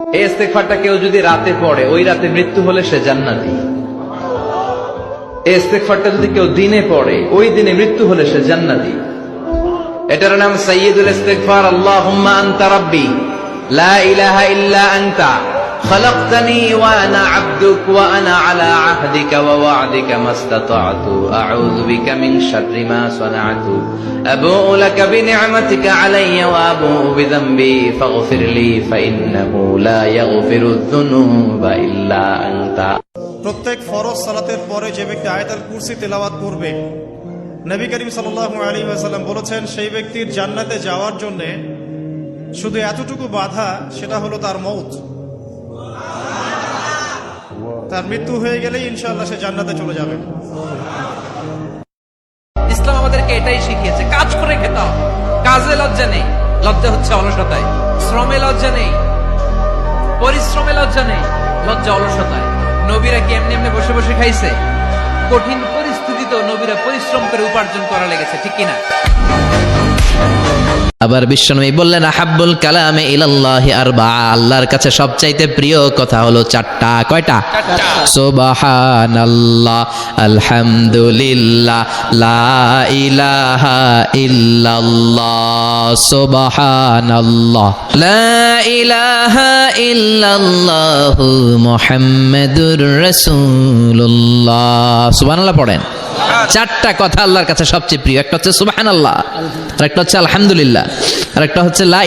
এই ইস্তেকফারটা কেউ যদি রাতে পড়ে, ওই রাতে মৃত্যু হলে সে জান্নাতি। এই ইস্তেকফারটা যদি কেউ দিনে পড়ে, ওই দিনে মৃত্যু হলে সে জান্নাতি। এটার নাম সাইয়্যিদুল ইস্তেকফার আল্লাহুম্মা আনতা রাব্বি। লা ইলাহা ইল্লা আনতা। خلقتني وانا عبدك وانا على عهدك ووعدك ما استطعت اعوذ بك من شر ما صنعت ابوء لك بنعمتك علي وابوء بذنبي فاغفر لي فانه لا يغفر الذنوب الا انت প্রত্যেক ফরজ সালাতের পরে যে ব্যক্তি আয়াতাল কুরসি তেলাওয়াত করবে নবী করিম সাল্লাল্লাহু আলাইহি ওয়াসাল্লাম বলেছেন সেই ব্যক্তির জান্নাতে যাওয়ার জন্য শুধু এতটুকু বাধা সেটা হলো তার মৌত তার মৃত্যু হয়ে গেলেই ইনশাআল্লাহ সে জান্নাতে চলে যাবে। ইসলাম আমাদেরকে এটাই শিখিয়েছে, কাজ করে খেতে হবে। কাজে লজ্জা নেই, লজ্জা হচ্ছে অলসতায়। শ্রমে লজ্জা নেই, পরিশ্রমে লজ্জা নেই, লজ্জা অলসতায়। নবীরা কি এমনি এমনি বসে বসে খাইছে? কঠিন পরিস্থিতিতেও নবীরা পরিশ্রম করে উপার্জন করা লেগেছে, ঠিক কিনা? আবার বিশ্বনবী বললেন আহাব্বুল কালামে ইলাল্লাহি আরবা। আল্লাহর কাছে সবচাইতে প্রিয় কথা হলো চারটা। কয়টা? সুবহানাল্লাহ আলহামদুলিল্লাহ লা ইলাহা ইল্লাল্লাহ সুবহানাল্লাহ লা ইলাহা ইল্লাল্লাহু মুহাম্মাদুর রাসূলুল্লাহ। সুবহানাল্লাহ পড়েন। চারটা কথা আল্লাহর কাছে সবচেয়ে প্রিয়। একটা হচ্ছে সুবাহান আল্লাহ আর একটা হচ্ছে আলহামদুলিল্লাহ, আর একটা হচ্ছে লা